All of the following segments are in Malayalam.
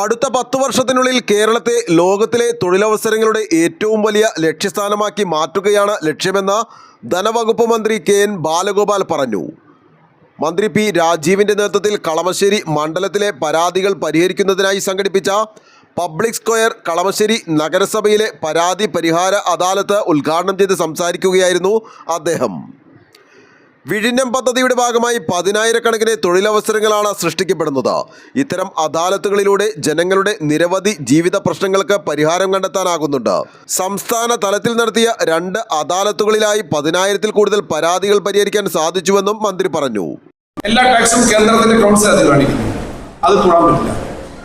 അടുത്ത പത്ത് വർഷത്തിനുള്ളിൽ കേരളത്തെ ലോകത്തിലെ തൊഴിലവസരങ്ങളുടെ ഏറ്റവും വലിയ ലക്ഷ്യസ്ഥാനമാക്കി മാറ്റുകയാണ് ലക്ഷ്യമെന്ന് ധനവകുപ്പ് മന്ത്രി കെ എൻ ബാലഗോപാൽ പറഞ്ഞു. മന്ത്രി പി രാജീവിന്റെ നേതൃത്വത്തിൽ കളമശ്ശേരി മണ്ഡലത്തിലെ പരാതികൾ പരിഹരിക്കുന്നതിനായി സംഘടിപ്പിച്ച പബ്ലിക് സ്ക്വയർ കളമശ്ശേരി നഗരസഭയിലെ പരാതി പരിഹാര അദാലത്ത് ഉദ്ഘാടനം ചെയ്ത് സംസാരിക്കുകയായിരുന്നു അദ്ദേഹം. വിഴിഞ്ഞം പദ്ധതിയുടെ ഭാഗമായി പതിനായിരക്കണക്കിന് തൊഴിലവസരങ്ങളാണ് സൃഷ്ടിക്കപ്പെടുന്നത്. ഇത്തരം അദാലത്തുകളിലൂടെ ജനങ്ങളുടെ നിരവധി ജീവിത പ്രശ്നങ്ങൾക്ക് പരിഹാരം കണ്ടെത്താനാകുന്നുണ്ട്. സംസ്ഥാന തലത്തിൽ നടത്തിയ രണ്ട് അദാലത്തുകളിലായി പതിനായിരത്തിൽ കൂടുതൽ പരാതികൾ പരിഹരിക്കാൻ സാധിച്ചുവെന്നും മന്ത്രി പറഞ്ഞു. എല്ലാ ടാക്സും കേന്ദ്രത്തിന്റെ അത് കൂടാൻ പറ്റില്ല.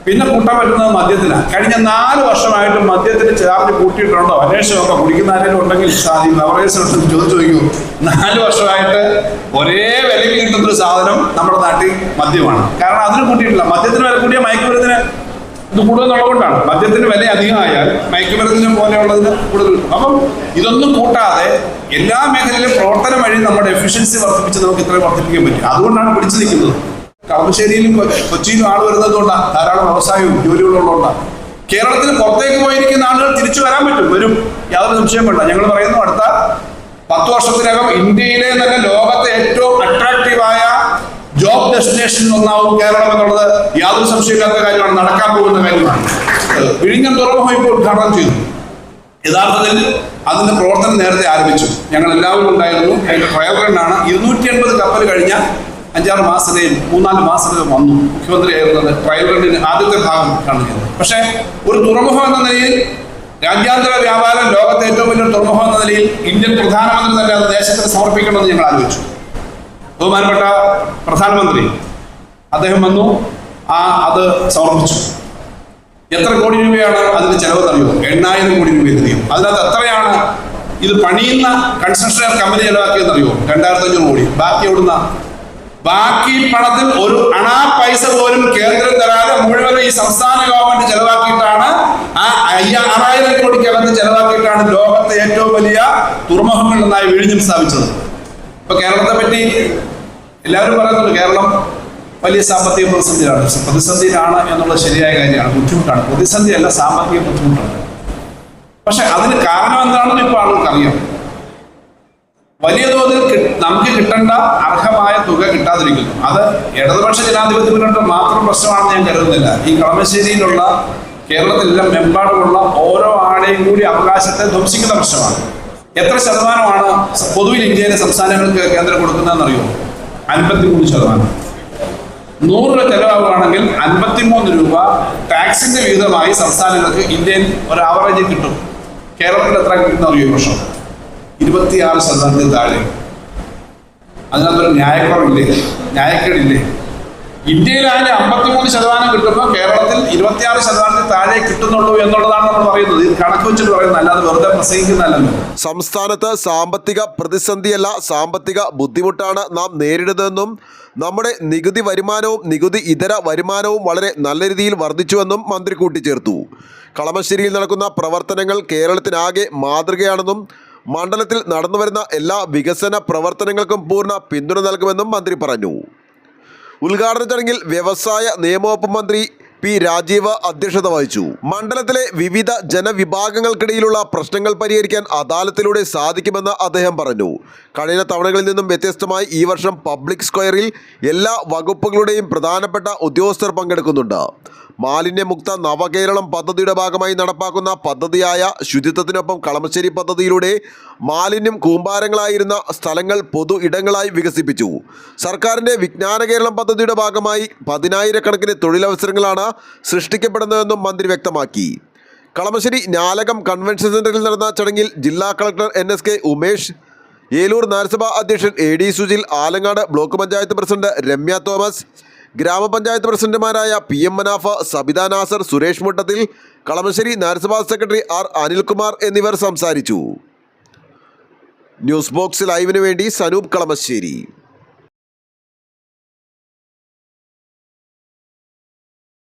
പിന്നെ കൂട്ടാൻ പറ്റുന്നത് മദ്യത്തിനാണ് കഴിഞ്ഞ നാല് വർഷമായിട്ട് മദ്യത്തിന് ചാർജ് കൂട്ടിയിട്ടുണ്ടോ? അന്വേഷണമൊക്കെ ആരെങ്കിലും ഉണ്ടെങ്കിൽ സാധിക്കും ബവറേജ് ചോദിച്ചു ചോദിക്കൂ നാല് വർഷമായിട്ട് ഒരേ വിലയ്ക്ക് കിട്ടുന്ന ഒരു സാധനം നമ്മുടെ നാട്ടിൽ മദ്യമാണ്. കാരണം അതിന് കൂട്ടിയിട്ടില്ല. മദ്യത്തിന് വില കൂടിയ മയക്കുമരുന്നിന് ഇത് കൂടുതലുള്ളതുകൊണ്ടാണ് മദ്യത്തിന് വില അധികമായാൽ മയക്കുമരുന്നിന് പോലെയുള്ളതിന് കൂടുതൽ അപ്പം ഇതൊന്നും കൂട്ടാതെ എല്ലാ മേഖലയിലും പ്രവർത്തനം വഴി നമ്മുടെ എഫിഷ്യൻസി വർദ്ധിപ്പിച്ച് നമുക്ക് ഇത്രയും വർദ്ധിപ്പിക്കാൻ പറ്റും. അതുകൊണ്ടാണ് പിടിച്ചു നിൽക്കുന്നത്. കളമശ്ശേരിയിലും കൊച്ചിയിലും ആൾ വരുന്നത് കൊണ്ടാണ് ധാരാളം വ്യവസായവും ജോലികളുള്ളതുകൊണ്ടാണ്. കേരളത്തിന് പുറത്തേക്ക് പോയിരിക്കുന്ന ആളുകൾ തിരിച്ചു വരാൻ പറ്റും. വരും. യാതൊരു സംശയം വേണ്ട. ഞങ്ങൾ പറയുന്നു അടുത്ത പത്ത് വർഷത്തിനകം ഇന്ത്യയിലെ തന്നെ ലോകത്തെ ഏറ്റവും അട്രാക്റ്റീവായ ജോബ് ഡെസ്റ്റിനേഷൻ ഒന്നാവും കേരളം എന്നുള്ളത് യാതൊരു സംശയമില്ലാത്ത കാര്യമാണ് നടക്കാൻ പോകുന്ന കാര്യമാണ്. വിഴിഞ്ഞം തുറമുഖം ഇപ്പോൾ ഉദ്ഘാടനം ചെയ്തു. യഥാർത്ഥത്തിൽ അതിന്റെ പ്രവർത്തനം നേരത്തെ ആരംഭിച്ചു. ഞങ്ങൾ എല്ലാവരും ഉണ്ടായിരുന്നു. അതിന്റെ ഡ്രൈവറിനാണ് ഇരുന്നൂറ്റി എൺപത് കപ്പൽ കഴിഞ്ഞ അഞ്ചാറ് മാസത്തെയും മൂന്നാൽ മാസത്തെയും വന്നു. മുഖ്യമന്ത്രി ആയിരുന്നത് ട്രയൽ ആദ്യത്തെ ഭാഗം കാണിക്കുന്നത് പക്ഷേ ഒരു തുറമുഖം എന്ന നിലയിൽ രാജ്യാന്തര വ്യാപാരം ലോകത്തെ ഏറ്റവും വലിയൊരു തുറമുഖം എന്ന നിലയിൽ ഇന്ത്യൻ പ്രധാനമന്ത്രി തന്നെ അത് ദേശത്തിന് സമർപ്പിക്കണമെന്ന് ഞങ്ങൾ ആലോചിച്ചു. ബഹുമാനപ്പെട്ട പ്രധാനമന്ത്രി അദ്ദേഹം വന്നു ആ അത് സമർപ്പിച്ചു. എത്ര കോടി രൂപയാണ് അതിന് ചെലവ് അറിയോ എണ്ണായിരം കോടി രൂപയധികം അതിനകത്ത് എത്രയാണ് ഇത് പണിയുന്ന കൺസ്ട്രക്ഷൻ കമ്പനി ചെലവാക്കിയെന്ന് അറിയുമോ രണ്ടായിരത്തി അഞ്ഞൂറ് കോടി. ബാക്കി എവിടുന്ന ബാക്കി പണത്തിൽ ഒരു അണാ പൈസ ചെലവാക്കിയിട്ടാണ് ലോകത്തെ ഏറ്റവും വലിയ തുറമുഖങ്ങളിലൊന്നായി വിഴിഞ്ഞം സ്ഥാപിച്ചത്. ഇപ്പൊ കേരളത്തെ പറ്റി എല്ലാവരും പറയുന്നുണ്ട് കേരളം വലിയ സാമ്പത്തിക പ്രതിസന്ധിയിലാണ്. പ്രതിസന്ധിയിലാണ് എന്നുള്ളത് ശരിയായ കാര്യമാണ്. ബുദ്ധിമുട്ടാണ്. പ്രതിസന്ധിയല്ല സാമ്പത്തിക ബുദ്ധിമുട്ടാണ്. പക്ഷെ അതിന് കാരണം എന്താണെന്ന് ഇപ്പൊ ആളുകൾക്ക് അറിയാം വലിയ തോതിൽ നമുക്ക് കിട്ടേണ്ട അർഹമായ തുക കിട്ടാതിരിക്കുന്നു. അത് ഇടതുപക്ഷ ജനാധിപത്യ മാത്രം പ്രശ്നമാണെന്ന് ഞാൻ കരുതുന്നില്ല. ഈ കളമശ്ശേരിയിലുള്ള കേരളത്തിലെല്ലാം മെമ്പാടുമുള്ള ഓരോ ആളെയും കൂടി അവകാശത്തെ ധ്വംസിക്കുന്ന പ്രശ്നമാണ്. എത്ര ശതമാനമാണ് പൊതുവിൽ ഇന്ത്യയിലെ സംസ്ഥാനങ്ങൾക്ക് കേന്ദ്രം കൊടുക്കുന്നതെന്ന് അറിയുമോ അൻപത്തിമൂന്ന് ശതമാനം. നൂറ് രൂപ ചെലവാകുകയാണെങ്കിൽ അൻപത്തിമൂന്ന് രൂപ ടാക്സിന്റെ വിഹിതമായി സംസ്ഥാനങ്ങൾക്ക് ഇന്ത്യയിൽ ഒരു ആവറേജ് കിട്ടും. കേരളത്തിൽ എത്ര കിട്ടുന്ന അറിയോ വർഷം ഇരുപത്തിയാറ് ശതമാനത്തിൽ താഴെ. അതിനകത്തൊരു ന്യായക്കുറവില്ലേ? ന്യായക്കേടില്ലേ? ഇന്ത്യയിലായാലും അമ്പത്തിമൂന്ന് ശതമാനം കിട്ടുമ്പോൾ കേരളത്തിൽ ഇരുപത്തിയാറ് ശതമാനത്തിൽ താഴെ കിട്ടുന്നുള്ളൂ എന്നുള്ളതാണ് നമ്മൾ പറയുന്നത്. ഇത് കണക്ക് വെച്ചിട്ട് പറയുന്നത് അല്ലാതെ വെറുതെ പ്രസംഗിക്കുന്നതല്ലോ. സംസ്ഥാനത്ത് സാമ്പത്തിക പ്രതിസന്ധിയല്ല സാമ്പത്തിക ബുദ്ധിമുട്ടാണ് നാം നേരിടുന്നതെന്നും നമ്മുടെ നികുതി വരുമാനവും നികുതി ഇതര വരുമാനവും വളരെ നല്ല രീതിയിൽ വർദ്ധിച്ചുവെന്നും മന്ത്രി കൂട്ടിച്ചേർത്തു. കളമശ്ശേരിയിൽ നടക്കുന്ന പ്രവർത്തനങ്ങൾ കേരളത്തിനാകെ മാതൃകയാണെന്നും മണ്ഡലത്തിൽ നടന്നുവരുന്ന എല്ലാ വികസന പ്രവർത്തനങ്ങൾക്കും പൂർണ പിന്തുണ നൽകുമെന്നും മന്ത്രി പറഞ്ഞു. ഉദ്ഘാടന ചടങ്ങിൽ വ്യവസായ നിയമവകുപ്പ് മന്ത്രി പി രാജീവ് അധ്യക്ഷത വഹിച്ചു. മണ്ഡലത്തിലെ വിവിധ ജനവിഭാഗങ്ങൾക്കിടയിലുള്ള പ്രശ്നങ്ങൾ പരിഹരിക്കാൻ അദാലത്തിലൂടെ സാധിക്കുമെന്ന് അദ്ദേഹം പറഞ്ഞു. കഴിഞ്ഞ തവണകളിൽ നിന്നും വ്യത്യസ്തമായി ഈ വർഷം പബ്ലിക് സ്ക്വയറിൽ എല്ലാ വകുപ്പുകളുടെയും പ്രധാനപ്പെട്ട ഉദ്യോഗസ്ഥർ പങ്കെടുക്കുന്നുണ്ട്. മാലിന്യമുക്ത നവകേരളം പദ്ധതിയുടെ ഭാഗമായി നടപ്പാക്കുന്ന പദ്ധതിയായ ശുചിത്വത്തിനൊപ്പം കളമശ്ശേരി പദ്ധതിയിലൂടെ മാലിന്യം കൂമ്പാരങ്ങളായിരുന്ന സ്ഥലങ്ങൾ പൊതു ഇടങ്ങളായി വികസിപ്പിച്ചു. സർക്കാരിന്റെ വിജ്ഞാന കേരളം പദ്ധതിയുടെ ഭാഗമായി പതിനായിരക്കണക്കിന് തൊഴിലവസരങ്ങളാണ് സൃഷ്ടിക്കപ്പെടുന്നതെന്നും മന്ത്രി വ്യക്തമാക്കി. കളമശ്ശേരി ഞാലകം കൺവെൻഷൻ സെന്ററിൽ നടന്ന ചടങ്ങിൽ ജില്ലാ collector N S K Umesh Eloor നഗരസഭാ അധ്യക്ഷൻ A D Sujil Alangad block panchayat president Ramya Thomas ഗ്രാമപഞ്ചായത്ത് പ്രസിഡന്റുമാരായ പി എം മനാഫ സബിത നാസർ സുരേഷ് മുട്ടത്തിൽ കളമശ്ശേരി നഗരസഭാ സെക്രട്ടറി ആർ അനിൽകുമാർ എന്നിവർ സംസാരിച്ചു. ന്യൂസ് ബോക്സ് ലൈവിന് വേണ്ടി സനൂപ് കളമശ്ശേരി.